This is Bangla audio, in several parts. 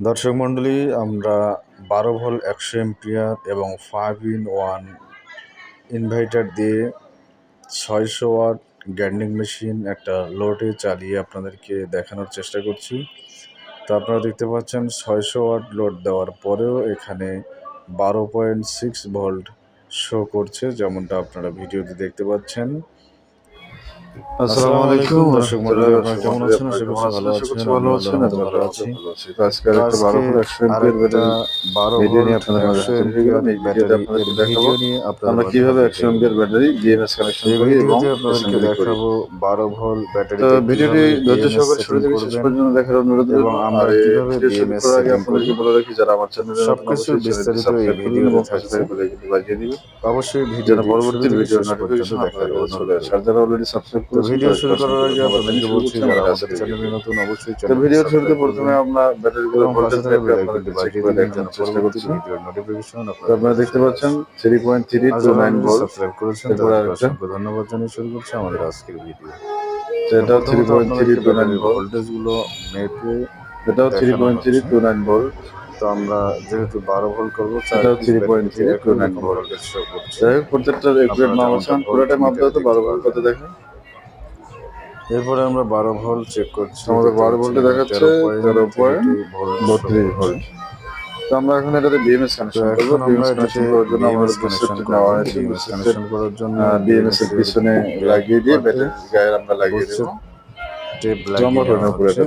দর্শক মণ্ডলী, আমরা বারো ভোল একশো এম্পিয়ার এবং ফাইভ ইন ওয়ান ইনভার্টার দিয়ে ছয়শো ওয়াট গ্যান্ডিং মেশিন একটা লোডে চালিয়ে আপনাদেরকে দেখানোর চেষ্টা করছি। তো আপনারা দেখতে পাচ্ছেন ছয়শো ওয়াট লোড দেওয়ার পরেও এখানে বারো পয়েন্ট সিক্স ভোল্ট শো করছে, যেমনটা আপনারা ভিডিওতে দেখতে পাচ্ছেন। আসসালামু আলাইকুম দর্শক মণ্ডলী আপনারা কেমন আছেন? আশা করছি ভালো আছেন ভালো আছেন ভালো আছি। আজকে একটা বারো ফুট একশো এমপিয়ার ব্যাটারি বারো ভিডিও নিয়ে আপনাদের মাঝে হাজির গেলাম। এই ভিডিওতে আপনাদেরকে দেখাবো। আমরা কীভাবে একশো এমপিয়ার ব্যাটারি বিএমএস কানেকশন করি এবং আপনাদেরকে দেখাবো বারো ভোল্ট ব্যাটারি ভিডিওটি ধৈর্য সহকারে শুরু থেকে শেষ পর্যন্ত দেখার অনুরোধ এবং এবং আমরা আমরা কীভাবে ভিডিও শুরু BMS করার আগে আপনাদেরকে বলে রাখি যারা আমার চ্যানেলে সবকিছু বিস্তারিত এই ভিডিওতে এবং পাশে থাকা বাজিয়ে দিবেন। অবশ্যই ভিডিও পরবর্তী ভিডিও শেষ নোটিফিকেশন আপনাদের চলে আসে যারা অলরেডি সাবস্ক্রাইব তো ভিডিও শুরু করার আগে আপনাদেরকে বলছি যারা আমাদের আমরা চ্যানেলে নতুন অবশ্যই তো চ্যানেল ভিডিও শুরুতে প্রথমে আমরা ব্যাটারিগুলো ভোল্টেজ বেল আপনাদের বাজিয়ে করে দিন চেষ্টা করছি। ভিডিওর নোটিফিকেশন আপনারা দেখতে পাচ্ছেন three point three two nine volt subscribe করেছেন তাদেরকে অসংখ্য ধন্যবাদ জানিয়ে শুরু করছি আমাদের আজকের ভিডিও এটা three point three two nine volt ভোল্টেজগুলো মেপে এটাও three point three. Two nine volt তো আমরা যেহেতু বারো ভোল্ট করব এটাও 3.3 ভোল্টেজ শো করছে। যাই হোক প্রত্যেকটার একুরেট মাপ আছে আমি পুরোটাই মাপ দেওয়া তো বারো ভোল্ট কত দেখেন। এরপরে আমরা বারো ভোল্ট চেক করছি। আমাদের 12 ভোল্টে দেখাচ্ছে 13.32 বত্রিশ ভোল্ট। তো আমরা এখন এটাতে বিএমএস কানেকশন করব। আমরা বিএমএস কানেকশন করার জন্য BMS কানেকশন নেওয়া হয়েছে। কানেকশন করার জন্য বিএমএস এর পিছনে লাগিয়ে দিয়ে ব্যাটারি গায়ে আমরা লাগিয়ে দেবো। টেপ লাগিয়ে হচ্ছে,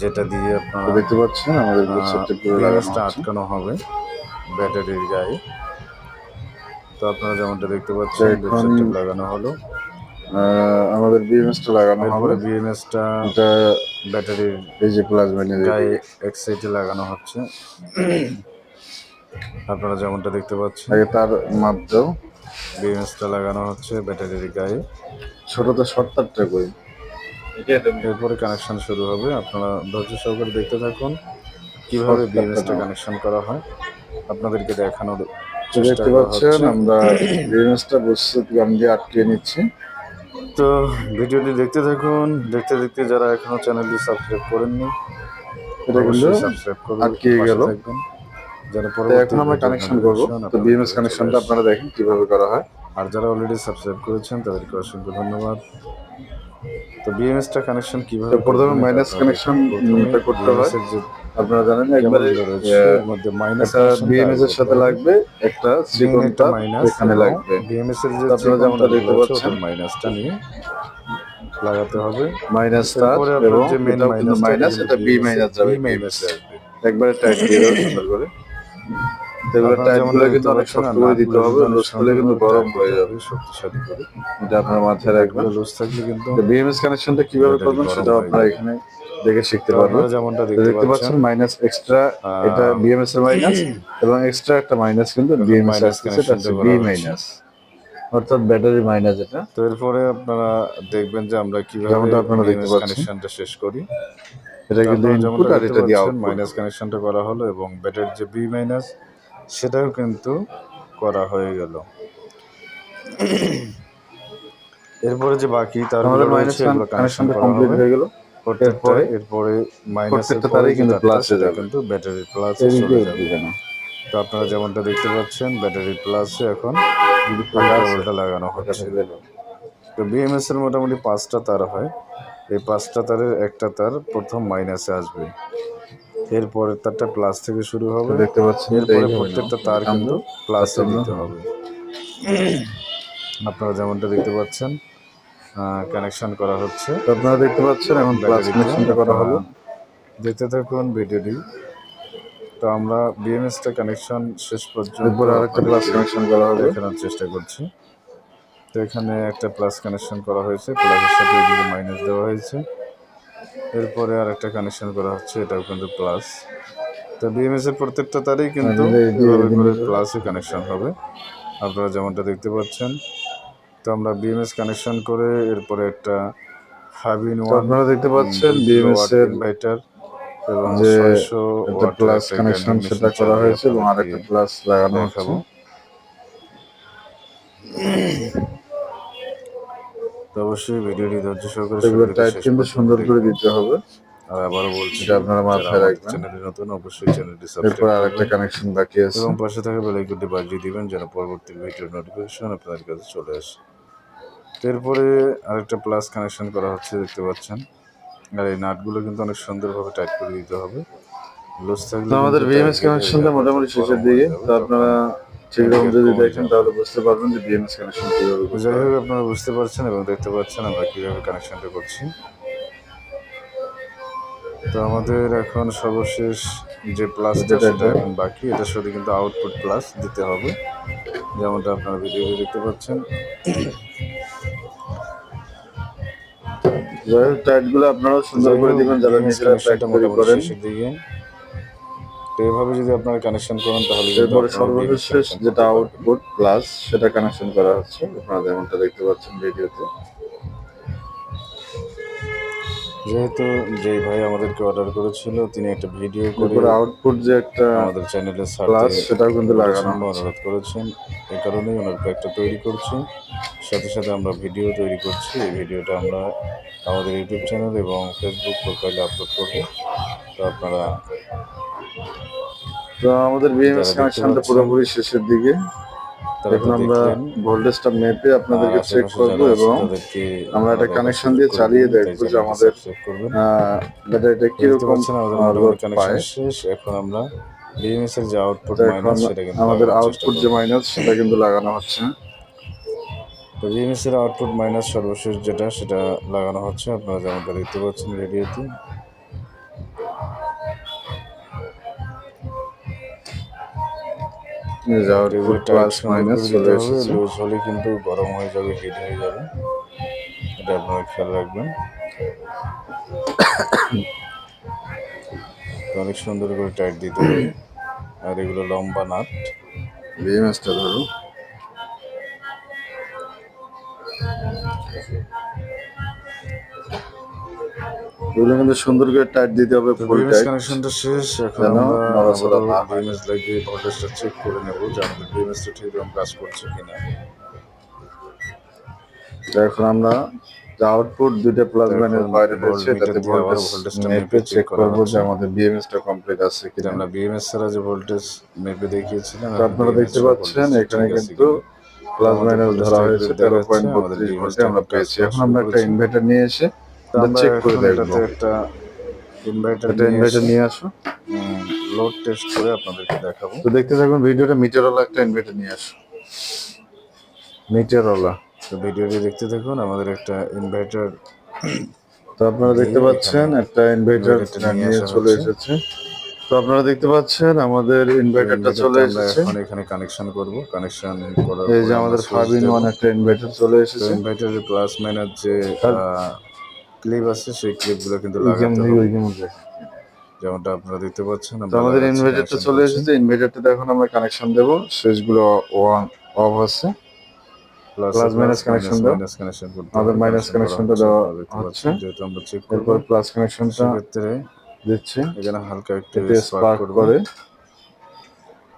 যেটা দিয়ে আপনারা দেখতে পাচ্ছেন আমাদের সেটটি পুরো লাগানো আটকানো হবে ব্যাটারির গায়ে তো আপনারা যেমনটা দেখতে পাচ্ছেন লাগানো হলো। আমাদের বিএমএসটা লাগানো হবে। বিএমএসটা এটা ব্যাটারির এই যে প্লাজমা নিয়ে গায়ে এক লাগানো হচ্ছে। আপনারা যেমনটা দেখতে পাচ্ছেন। আগে তার মাপ দাও। বিএমএসটা লাগানো হচ্ছে ব্যাটারির গায়ে ছোটতে শর্ট তারটা করি এরপরে কানেকশন শুরু হবে। আপনারা ধৈর্য সহকারে দেখতে থাকুন কীভাবে বিএমএসটা কানেকশন করা হয়। আপনাদেরকে দেখানোর চেষ্টা দেখতে পাচ্ছেন হচ্ছে। আমরা বিএমএসটা বসে গান দিয়ে আটকে নিচ্ছি। তো ভিডিওটি দেখতে থাকুন। দেখতে দেখতে যারা এখনও চ্যানেলটি সাবস্ক্রাইব করেননি এটা কিন্তু সাবস্ক্রাইব করুন আটকে গেল। যারা পরবর্তী এখন আমরা কানেকশন করব। তো বিএমএস কানেকশনটা আপনারা দেখেন কীভাবে করা হয়। আর যারা অলরেডি সাবস্ক্রাইব করেছেন তাদেরকে অসংখ্য ধন্যবাদ। তো বিএমএসটা কানেকশন কীভাবে প্রথমে করবেন মাইনাস কানেকশন করতে হয়। আপনারা জানেন একবারে মধ্যে মাইনাস বিএমএস এর সাথে লাগবে একটা মাইনাস এখানে লাগবে। বিএমএস এর যে আপনারা যেমনটা দেখতে পাচ্ছেন। মাইনাসটা নিয়ে লাগাতে হবে। মাইনাস তার এবং যে মেন মাইনাস এটা বি মাইনাস যাবে মাইনাস একবারে টাইট দিয়ে সুন্দর করে। এগুলো কিন্তু অনেক পাচ্ছেন, শক্ত করে দিতে হবে লুজ কিন্তু গরম হয়ে যাবে। করে, শক্তিশালী করে। এটা আপনার মাথায় রাখবেন। লুজ থাকলে কিন্তু বিএমএস কানেকশনটা কীভাবে করবেন সেটা আপনারা এখানে দেখে শিখতে আপনারা যেমনটা দেখতে পাচ্ছেন। মাইনাস এক্সট্রা এটা বিএমএস এর মাইনাস এবং এক্সট্রা একটা মাইনাস কিন্তু বিএমএস সেটা বি মাইনাস অর্থাৎ ব্যাটারি মাইনাস এটা। তো এরপরে আপনারা দেখবেন যে আমরা কীভাবে যেমনটা আপনারা দেখতে পাচ্ছেন। কানেকশনটা শেষ করি। এটা কিন্তু ইনপুট আর এটা দিয়ে আউটপুট মাইনাস কানেকশনটা করা হলো এবং ব্যাটারির যে বি মাইনাস সেটাও কিন্তু করা হয়ে গেল। এরপরে যে বাকি তার আমাদের মাইনাস কানেকশনটা কমপ্লিট হয়ে গেল। এরপরে এরপরে এরপরে মাইনাসের প্রত্যেকটা পরে কিন্তু plus যাবে। কিন্তু ব্যাটারির প্লাস চলে যাবে। তো আপনারা যেমনটা দেখতে পাচ্ছেন ব্যাটারির প্লাসে এখন ফাঁকা লাগানো হচ্ছে। তো বিএমএস এর মোটামুটি পাঁচটা তার হয়। এই পাঁচটা তারের একটা তার প্রথম মাইনাসে আসবে। এরপরের তারটা প্লাস থেকে শুরু হবে। দেখতে পাচ্ছেন এরপরে প্রত্যেকটা তার কিন্তু প্লাসে দিতে হবে। আপনারা যেমনটা দেখতে পাচ্ছেন কানেকশন করা হচ্ছে। আপনারা দেখতে পাচ্ছেন এখন প্লাস কানেকশনটা করা হলো। দেখতে থাকুন ভিডিওটি। তো আমরা বিএমএসটা কানেকশন শেষ পর্যন্ত এরপরে আরেকটা প্লাস কানেকশন করা হবে। দেখানোর চেষ্টা করছি। তো এখানে একটা প্লাস কানেকশন করা হয়েছে প্লাসের সাথে এদিকে মাইনাস দেওয়া হয়েছে। এরপরে আর একটা কানেকশন করা হচ্ছে এটাও কিন্তু প্লাস তো বিএমএস এর প্রত্যেকটা তারেই কিন্তু প্লাসে কানেকশন হবে। আপনারা যেমনটা দেখতে পাচ্ছেন তো আমরা বিএমএস কানেকশন করে এরপরে একটা ফাইভ ইন ওয়ান আপনারা দেখতে পাচ্ছেন বিএমএস এর ইনভার্টার এবং যে একটা প্লাস কানেকশন সেটা করা হয়েছে এবং আরেকটা প্লাস লাগানো হচ্ছে। তো অবশ্যই ভিডিওটি ধৈর্য সহকারে এগুলো টাইট কিন্তু সুন্দর করে দিতে হবে। আর আবারও বলছি এটা আপনারা মাথায় রাখবেন। চ্যানেলে নতুন অবশ্যই চ্যানেলটি এরপর সাবস্ক্রাইব আরেকটা কানেকশন বাকি আছে। এবং পাশে থাকা বেল আইকনটি বাজিয়ে দিবেন যেন পরবর্তী ভিডিওর নোটিফিকেশন আপনাদের কাছে চলে আসে। এরপরে আরেকটা প্লাস কানেকশন করা হচ্ছে দেখতে পাচ্ছেন। আর এই নাটগুলো কিন্তু অনেক সুন্দরভাবে টাইট করে দিতে হবে। লুজ থাকলে আমাদের বিএমএস কানেকশনটা মোটামুটি শেষের দিকে। তো আপনারা ঠিক রকম যদি দেখেন তাহলে বুঝতে পারবেন যে বিএমএস কানেকশন কীভাবে যাই। হোক আপনারা বুঝতে পারছেন এবং দেখতে পাচ্ছেন আমরা কীভাবে কানেকশনটা করছি। তো আমাদের এখন সর্বশেষ যে প্লাসটা যেটা সেটা এটা। এখন বাকি। এটার সাথে কিন্তু আউটপুট প্লাস দিতে হবে। যেমনটা আপনারা ভিডিওতে দেখতে পাচ্ছেন। যাই হোক টাইটগুলো আপনারাও সুন্দর করে দিবেন যারা নিজেরা টাইট তৈরি করেন। দিকে। তো এভাবে যদি আপনারা কানেকশন করেন তাহলে এরপরে সর্বশেষ যেটা আউটপুট প্লাস সেটা কানেকশন করা হচ্ছে। আপনারা যেমনটা দেখতে পাচ্ছেন ভিডিওতে। যেহেতু যে ভাই আমাদেরকে অর্ডার করেছিল তিনি একটা ভিডিও করে আউটপুট যে একটা আমাদের চ্যানেলে প্লাস সেটাও কিন্তু লাগানো অনুরোধ করেছেন। এই কারণেই ওনার একটা তৈরি করছি। সাথে সাথে আমরা ভিডিও তৈরি করছি। এই ভিডিওটা আমরা আমাদের ইউটিউব চ্যানেল এবং ফেসবুক প্রোফাইলে আপলোড করব। তো আপনারা তো আমাদের বিএমএস কানেকশনটা পুরোপুরি শেষের দিকে। এখন আমরা ভোল্টেজটা মেপে আপনাদেরকে চেক করব এবং আমরা একটা কানেকশন দিয়ে চালিয়ে যে আমাদের ব্যাটারিটা কীরকম শেষ। এখন আমরা বিএমএস এর যে আউটপুট মাইনাস সেটা কিন্তু আমাদের আউটপুট যে মাইনাস সেটা কিন্তু লাগানো হচ্ছে। তো বিএমএস এর আউটপুট মাইনাস সর্বশেষ যেটা সেটা লাগানো হচ্ছে। আপনারা যেমনটা দেখতে পাচ্ছেন রেডিওতে। এই যে প্লাস মাইনাস চলে এসেছে। লুজ হলে কিন্তু গরম হয়ে যাবে হিট হয়ে যাবে। এটা আপনারা খেয়াল রাখবেন। অনেক সুন্দর করে টাইট দিতে হবে। আর এগুলো লম্বা নাট। বিএমএসটা ধরো। এগুলো কিন্তু সুন্দর করে টাইট দিতে হবে ফুল টাইট কানেকশনটা শেষ এখন আমরা নড়াচড়া না বিএমএস লাগিয়ে ভোল্টেজটা চেক করে নেব যে আমাদের বিএমএসটা ঠিকরকম কাজ করছে কিনা। এখন আমরা যে আউটপুট দুইটা প্লাস মাইনাস বাইরে রয়েছে তাতে ভোল্টেজ ভোল্টেজটা মেপে চেক করব যে। আমাদের বিএমএসটা কমপ্লিট আছে কিনা। আমরা বিএমএস ছাড়া যে ভোল্টেজ মেপে দেখিয়েছিলাম আপনারা দেখতে পাচ্ছেন এখানে কিন্তু প্লাস মাইনাস ধরা হয়েছে তেরো পয়েন্ট বত্রিশ ভোল্টে আমরা পেয়েছি। এখন আমরা একটা ইনভার্টার নিয়ে এসে চেক করে দেখব। একটা ইনভার্টার একটা ইনভার্টার নিয়ে আসো। লোড টেস্ট করে আপনাদেরকে দেখাবো। তো দেখতে থাকুন ভিডিওটা মিটারওয়ালা একটা ইনভার্টার নিয়ে আসো। মিটারওয়ালা। তো ভিডিওটি দেখতে থাকুন আমাদের একটা ইনভার্টার তো আপনারা দেখতে পাচ্ছেন একটা ইনভার্টার নিয়ে চলে এসেছে। তো আপনারা দেখতে পাচ্ছেন আমাদের ইনভার্টারটা চলে এসেছে। এখন এখানে কানেকশন করব। কানেকশন করার এই যে আমাদের আমরা ফাইভ ইন দেবো। ওয়ান একটা ইনভার্টার চলে এসেছে। ইনভার্টারের প্লাস মাইনাস যে ক্লিপ আছে সেই ক্লিপগুলো কিন্তু লাগাতে হবে। যেমনটা আপনারা দেখতে পাচ্ছেন আমাদের ইনভার্টারটা চলে এসেছে। ইনভার্টারটা এখন আমরা কানেকশন দেব। সুইচগুলো ওয়ান অফ আছে। প্লাস minus connection দাও। মাইনাস কানেকশন করতে আমাদের হবে, minus connection connection টা দেওয়া হচ্ছে, দেখতে পাচ্ছেন, যেহেতু আমরা চেক করব। প্লাস কানেকশনটা সেক্ষেত্রে দিচ্ছি। এখানে হালকা একটু স্পার্ক করে।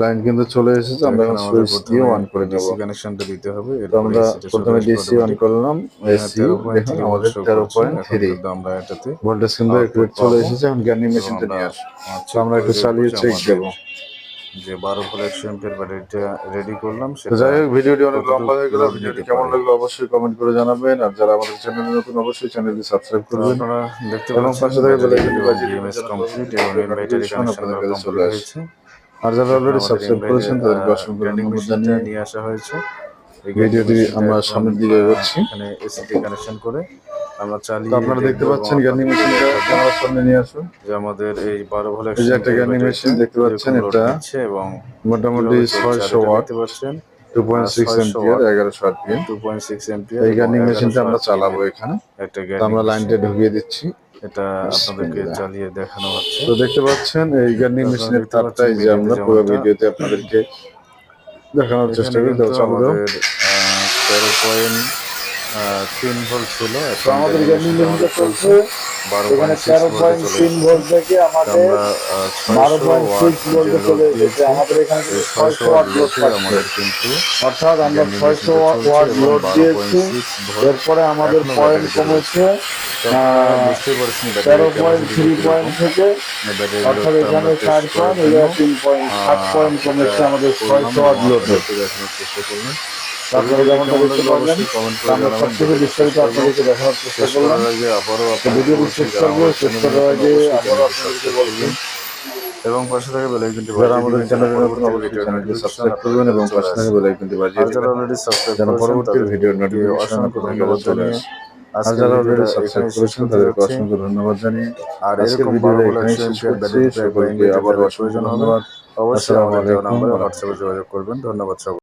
লাইন কিন্তু চলে এসেছে আমরা এখন সুইচ দিয়ে অন করে দেব কানেকশনটা দিতে হবে তো আমরা প্রথমে ডিসি অন করলাম এসি দেখুন আমাদের তেরো পয়েন্ট থ্রি আমরা এটাতে ভোল্টেজ কিন্তু একুরেট চলে এসেছে এখন গ্যানি মেশিনটা নিয়ে আসো আচ্ছা আমরা একটু চালিয়ে চেক দেবো। যে বারো ভোল্ট একশো এম্পিয়ার ব্যাটারিটা রেডি করলাম সেটা যাই হোক ভিডিওটি অনেক লম্বা হয়ে গেল ভিডিওটি কেমন। লাগল অবশ্যই কমেন্ট করে জানাবেন আর যারা আমাদের চ্যানেলে নতুন অবশ্যই চ্যানেলটি সাবস্ক্রাইব করবেন। আপনারা দেখতে পাচ্ছেন পাশে থাকা bell icon টি এবং বাজিয়ে দিবেন কমপ্লিট এবং notification কানেকশন আপনাদের কাছে চলে কমপ্লিট আসে। হয়েছে। আর যারা অলরেডি সাবস্ক্রাইব করেছেন তাদেরকে অসংখ্য ধন্যবাদ জানিয়ে নিয়ে আসা হয়েছে। ভিডিওটি আমরা সামনের দিকে এগোচ্ছি। এখানে এসিটি কানেকশন করে আমরা চালিয়ে আপনারা দেখতে পাচ্ছেন গ্যানি মেশিনটা ক্যামেরার সামনে নিয়ে আসুন। যে আমাদের এই বারো ভোল্ট এই একটা গ্যানি মেশিন দেখতে পাচ্ছেন এটা। এবং মোটামুটি কীভাবে চলছে আর ছয়শো এটা ওয়াট দেখতে পাচ্ছেন। Two point six 600 ampere watt। এগারোশো RPM two point six ampere এই গার্নিং মেশিনটা আমরা চালাবো এখানে। একটা আমরা গ্যানি লাইনটা ঢুকিয়ে দিচ্ছি। এটা আপনাদেরকে চালিয়ে দেখানো হচ্ছে। তো দেখতে পাচ্ছেন এই গার্নিং মেশিনের তারটাই যে আমরা পুরো ভিডিওতে আপনাদেরকে দেখানোর চেষ্টা করি দাও চালু দাও তেরো পয়েন্ট তিন ভোল্ট ছিল। আমাদের গার্নি মেশিনটা চলছে। চলছে বারো এখানে তেরো পয়েন্ট তিন ভোল্ট থেকে আমাদের বারো পয়েন্ট সিক্স ভোল্টে চলে এসেছে। আমাদের এখানে ছয়শো ছয়শো ওয়াট ওয়াট লোড লোডে অর্থাৎ আমরা ছয়শো ওয়াট চলছে এবং লোড দিয়েছি। এরপরে আমাদের পয়েন্ট কমেছে। তেরো পয়েন্ট থ্রি পয়েন্ট থেকে অর্থাৎ এখানে চার পয়েন্ট তিন পয়েন্ট সাত পয়েন্ট কমেছে আমাদের ছয়শো ওয়াট লোডে চেষ্টা আপনারা যেমনটা দেখতে পারবেন আমরা সব থেকে বিস্তারিত আপনাদেরকে দেখানোর চেষ্টা করলাম। করার আগে আবারও তো আপনাদের ভিডিওটি বলছি শেষ করব শেষ করার আগে আবারও আপনাদেরকে চ্যানেলটি বলছি সাবস্ক্রাইব করবেন এবং পাশে থাকা বেল আইকনটি যারা বাজিয়ে আমাদের চ্যানেলে নতুন অবশ্যই চ্যানেলটি সাবস্ক্রাইব করবেন এবং পাশে থাকা বেল আইকনটি আর বাজিয়ে যারা অলরেডি সাবস্ক্রাইব যেন করেছেন পরবর্তী ভিডিওর নোটিফিকেশন অসংখ্য ধন্যবাদ কাছে চলে জানিয়ে আর যারা অলরেডি সাবস্ক্রাইব করেছেন তাদেরকে অসংখ্য ধন্যবাদ জানিয়ে আর এরকম ভিডিওটা বারো শেষ করছি। সকলকে আবারও অসংখ্য ধন্যবাদ অবশ্যই আমাদের নাম্বারে হোয়াটসঅ্যাপে যোগাযোগ করবেন ধন্যবাদ। সবাই